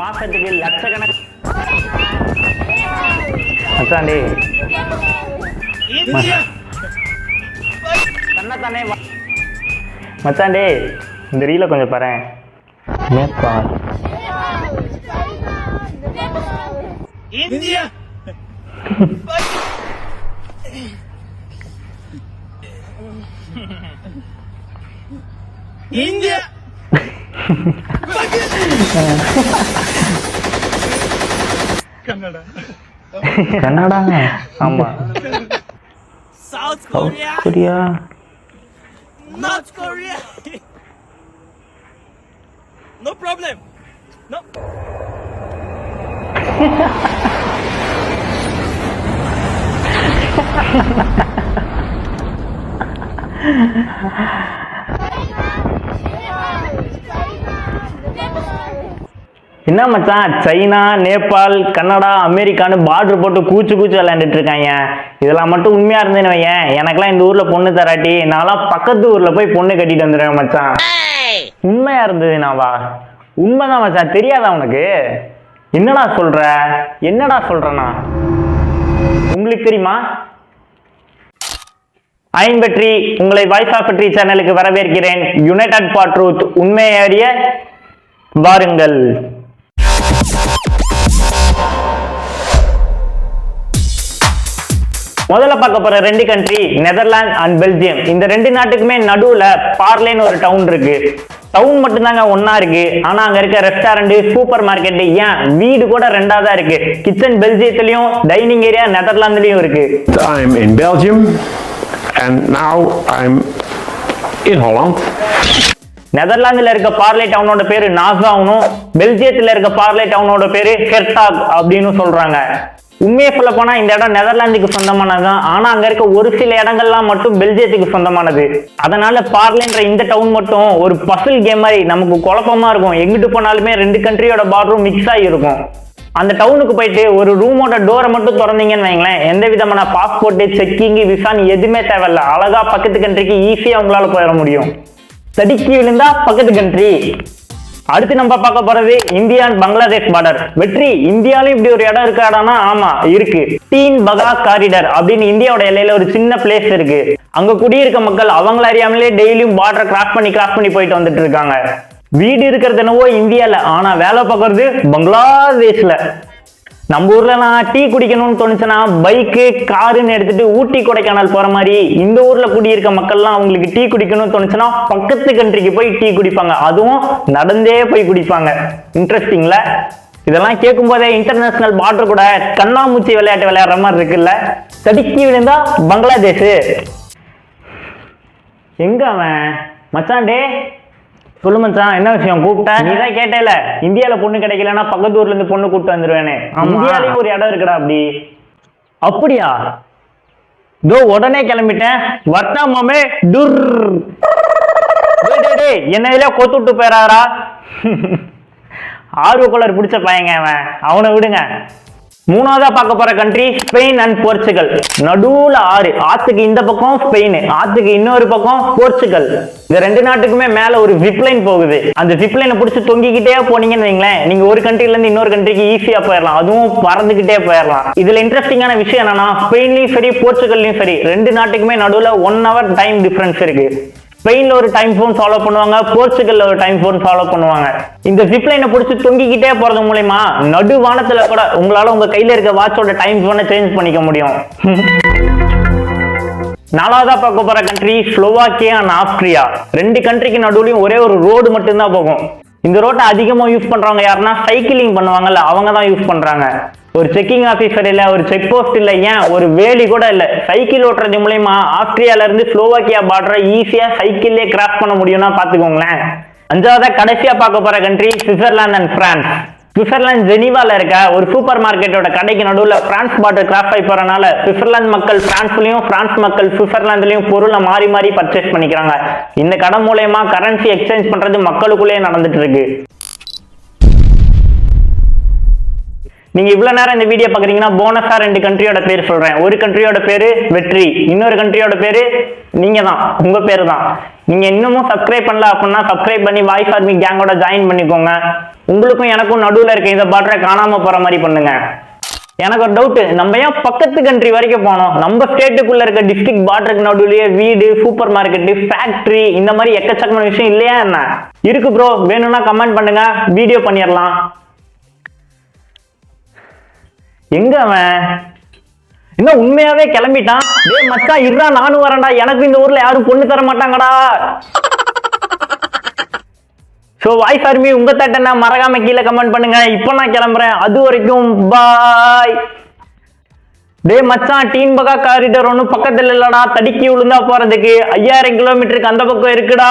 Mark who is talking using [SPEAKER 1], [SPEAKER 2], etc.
[SPEAKER 1] மாசத்துக்கு லட்சக்கணக்கு. மச்சாண்டி தன்னைத்தானே மச்சாண்டி இந்த ரீலை கொஞ்சம் பாரு Nepal.
[SPEAKER 2] India. India. Canada.
[SPEAKER 1] Kannada ஆமா
[SPEAKER 2] South
[SPEAKER 1] south
[SPEAKER 2] Korea.
[SPEAKER 1] Korea
[SPEAKER 2] North Korea. no problem. No.
[SPEAKER 1] என்ன மச்சான்? சைனா நேபாள் கனடா அமெரிக்கான்னு பார்டர் போட்டு கூச்சு கூச்சு விளையாண்டுட்டு இருக்காங்க இதெல்லாம் மட்டும் உண்மையா இருந்தேன்னு வையேன். எனக்கெல்லாம் இந்த ஊர்ல பொண்ணு தராட்டி நான்லாம் பக்கத்து ஊர்ல போய் பொண்ணு கட்டிட்டு வந்துடுவேன் மச்சான். உண்மையா இருந்தது நாவா? உண்மைதான் மச்சான். தெரியாதா உனக்கு? என்னடா சொல்ற? என்னடா சொல்றனா உங்களுக்கு தெரியுமா? ஐம்பற்றி உங்களை வாய்ஸ் ஆஃப் பற்றி சேனலுக்கு வரவேற்கிறேன். யுனைடெட் ஃபார் ட்ரூத் உண்மை அறிய வாருங்கள். முதல்ல பார்க்க போற ரெண்டு கண்ட்ரி நெதர்லாந்து அண்ட் பெல்ஜியம் இந்த ரெண்டு நாட்டுக்குமே நடுவுல பார்லேன்னு ஒரு டவுன் இருக்கு. டவுன் மட்டும்தாங்க ஒண்ணா இருக்கு. ஆனா அங்க இருக்க ரெஸ்டாரண்ட் சூப்பர் மார்க்கெட் ஏன் வீடு கூட ரெண்டா தான் இருக்கு. கிச்சன் பெல்ஜியத்திலயும் டைனிங் ஏரியா நெதர்லாந்துலயும் இருக்கு.
[SPEAKER 3] I'm in Belgium and now I'm in Holland.
[SPEAKER 1] நெதர்லாந்துல இருக்க பார்லே டவுனோட பேரு நாசாவும் பெல்ஜியத்துல இருக்க பார்லே டவுனோட பேரு ஹெர்டாக் அப்படின்னு சொல்றாங்க. உண்மையை சொல்ல போனா இந்த இடம் நெதர்லாந்துக்கு சொந்தமானதுதான் ஆனா அங்க இருக்க ஒரு சில இடங்கள்லாம் மட்டும் பெல்ஜியத்துக்கு சொந்தமானது. அதனால பார்லேன்ற இந்த டவுன் மட்டும் ஒரு பசில் கேம் மாதிரி நமக்கு குழப்பமா இருக்கும். எங்கிட்டு போனாலுமே ரெண்டு கண்ட்ரியோட பார்டரும் மிக்ஸ் ஆகி இருக்கும். அந்த டவுனுக்கு போயிட்டு ஒரு ரூமோட டோரை மட்டும் திறந்தீங்கன்னு வைங்களேன் எந்த விதமான பாஸ்போர்ட்டு செக்கிங் விசான்னு எதுவுமே தேவையில்ல. அழகா பக்கத்து கண்ட்ரிக்கு ஈஸியா உங்களால போயிட முடியும். தடுக்கி விழுந்தா பக்கத்து கண்ட்ரி அடுத்து நம்ம பார்க்க போறது இந்தியா அண்ட் பங்களாதேஷ் பார்டர் வெற்றி இந்தியாலயும் இப்படி ஒரு இடம் இருக்காடானா ஆமா இருக்கு. டீன் பகா காரிடர் அப்படின்னு இந்தியாவோட எல்லையில ஒரு சின்ன பிளேஸ் இருக்கு. அங்க குடியிருக்க மக்கள் அவங்கள அறியாமலே டெய்லியும் பார்டர் கிராஸ் பண்ணி கிராஸ் பண்ணி போயிட்டு வந்துட்டு இருக்காங்க. வீடு இருக்கிறது என்னவோ இந்தியால ஆனா வேலை பார்க்கறது பங்களாதேஷ்ல. நம்ம ஊர்லலாம் டீ குடிக்கணும்னு தோணுச்சுன்னா பைக்கு காருன்னு எடுத்துட்டு ஊட்டி கொடைக்கானல் போற மாதிரி இந்த ஊர்ல குடியிருக்க மக்கள்லாம் அவங்களுக்கு டீ குடிக்கணும்னு தோணுச்சுன்னா பக்கத்து கண்ட்ரிக்கு போய் டீ குடிப்பாங்க. அதுவும் நடந்தே போய் குடிப்பாங்க. இன்ட்ரெஸ்டிங்ல இதெல்லாம் கேட்கும் போதே இன்டர்நேஷனல் பார்டர் கூட கண்ணாமூச்சி விளையாட்டு விளையாடுற மாதிரி இருக்குல்ல? தடுக்கி விழுந்தா பங்களாதேஷ். எங்க அவன்? மச்சான் டே சொல்லு மச்சான் என்ன விஷயம்? கூப்பிட்ட? நீ தான் கேட்டேல. இந்தியால பொண்ணு கிடைக்கலன்னா பக்கத்து ஊர்ல இருந்து பொண்ணு கூப்பிட்டு வந்துருவேனே. இந்தியாலயும் ஒரு இடம் இருக்குடா அப்படி. அப்படியா? இதோ உடனே கிளம்பிட்டேன். வர்த்தாமாமே டுர். டேய், டேய், டேய், என்ன இதுல கொத்து விட்டு போயிடாரா ஆர்வ கலர் பிடிச்ச பையங்க அவன். அவனை விடுங்க. மூணாவதா பார்க்க போற கண்ட்ரி ஸ்பெயின் அண்ட் போர்ச்சுகல் நடுவுல ஆறு. ஆத்துக்கு இந்த பக்கம் ஸ்பெயின் ஆத்துக்கு இன்னொரு பக்கம் போர்ச்சுகல் இந்த ரெண்டு நாட்டுக்குமே மேல ஒரு விப்லைன் போகுது. அந்த விப்லைனை பிடிச்சி தொங்கிக்கிட்டே போனீங்கன்னு வைங்களேன் நீங்க ஒரு கண்ட்ரில இருந்து இன்னொரு கண்ட்ரிக்கு ஈஸியா போயிடலாம் அதுவும் பறந்துகிட்டே போயிடலாம் இதுல இன்ட்ரெஸ்டிங்கான விஷயம் என்னன்னா ஸ்பெயின்லயும் சரி போர்ச்சுகல்லையும் சரி ரெண்டு நாட்டுக்குமே நடுவுல ஒன் ஹவர் டைம் டிஃபரன்ஸ் இருக்கு. ஸ்பெயின்ல ஒரு டைம் ஃபோன் ஃபாலோ பண்ணுவாங்க போர்ச்சுகல்ல ஒரு டைம் ஃபோன் ஃபாலோ பண்ணுவாங்க. இந்த ஜிப்லைனை பிடிச்சி தொங்கிக்கிட்டே போறது மூலயமா நடு வானத்துல கூட உங்களால உங்க கையில இருக்க வாட்சோட டைம் ஃபோனை சேஞ்ச் பண்ணிக்க முடியும். நாலாவதா பார்க்க போற கண்ட்ரி ஸ்லோவாக்கியா அண்ட் ஆஸ்திரியா ரெண்டு கண்ட்ரிக்கு நடுவுலையும் ஒரே ஒரு ரோடு மட்டும்தான் போகும். இந்த ரோட்டை அதிகமாக யூஸ் பண்றவங்க யாருன்னா சைக்கிளிங் பண்ணுவாங்கல்ல அவங்க தான் யூஸ் பண்றாங்க. ஒரு செக்கிங் ஆஃபீஸர் இல்லை ஒரு செக் போஸ்ட் இல்லை ஏன்? ஒரு வேலி கூட இல்லை. சைக்கிள் ஓட்டுறது மூலயமா ஆஸ்திரியாவிலேருந்து ஸ்லோவாக்கியா பார்டரை ஈஸியாக சைக்கிள்லயே கிராஸ் பண்ண முடியும்னா பார்த்துக்கோங்களேன். அஞ்சாவதாக கடைசியாக பார்க்க போகிற country Switzerland and France Switzerland ஜெனிவாவில் இருக்க ஒரு சூப்பர் மார்க்கெட்டோட கடைக்கு நடுவில் பிரான்ஸ் பார்டர் கிராஸ் ஆகி போகிறனால சுவிட்சர்லாந்து மக்கள் பிரான்ஸ்லயும் பிரான்ஸ் மக்கள் சுவிட்சர்லாந்துலையும் பொருளை மாறி மாறி பர்ச்சேஸ் பண்ணிக்கிறாங்க. இந்த கடை மூலயமா கரன்சி எக்ஸ்சேஞ்ச் பண்ணுறது மக்களுக்குள்ளேயே நடந்துட்டு இருக்கு. நீங்க இவ்வளவு நேரம் இந்த வீடியோ பாக்குறீங்கன்னா போனஸா ரெண்டு கண்ட்ரியோட பேர் சொல்றேன். ஒரு கண்ட்ரியோட பேரு வெற்றி இன்னொரு கண்ட்ரியோட பேரு நீங்க தான் உங்க பேரு தான் நீங்க இன்னமும் சப்ஸ்கிரைப் பண்ணல அப்படின்னா சப்ஸ்கிரைப் பண்ணி வாய்ஸ் ஆர்மி கேங்கோட ஜாயின் பண்ணிக்கோங்க. உங்களுக்கும் எனக்கும் நடுவில் இருக்க இந்த பாட்டரை காணாம போற மாதிரி பண்ணுங்க. எனக்கு ஒரு டவுட் நம்ம ஏன் பக்கத்து கண்ட்ரி வரைக்கும் போனோம்? நம்ம ஸ்டேட்டுக்குள்ள இருக்க டிஸ்ட்ரிக்ட் பார்டருக்கு நடுவுலயே வீடு சூப்பர் மார்க்கெட்டு ஃபேக்ட்ரி இந்த மாதிரி எக்கச்சக்கமான விஷயம் இல்லையா என்ன? இருக்கு ப்ரோ வேணும்னா கமெண்ட் பண்ணுங்க வீடியோ பண்ணிடலாம். எங்க அவன்? என்ன உண்மையாவே கிளம்பிட்டான்? டேய் மச்சான் இருடா நானும் வரேன்டா. எனக்கு இந்த ஊர்ல யாரும் பொண்ணு தர மாட்டாங்கடா. ஸோ வாய்ஸ் ஆர்மி உங்க தட்ட மறக்காம கீழே கமெண்ட் பண்ணுங்க. இப்போ நான் கிளம்புறேன். அது வரைக்கும் பாய் டே மச்சான் டீன் பகா காரிடர் ஒன்றும் பக்கத்தில் இல்லடா. தடுக்கி விழுந்தா போறதுக்கு. ஐயாயிரம் கிலோமீட்டருக்கு அந்த பக்கம் இருக்குடா.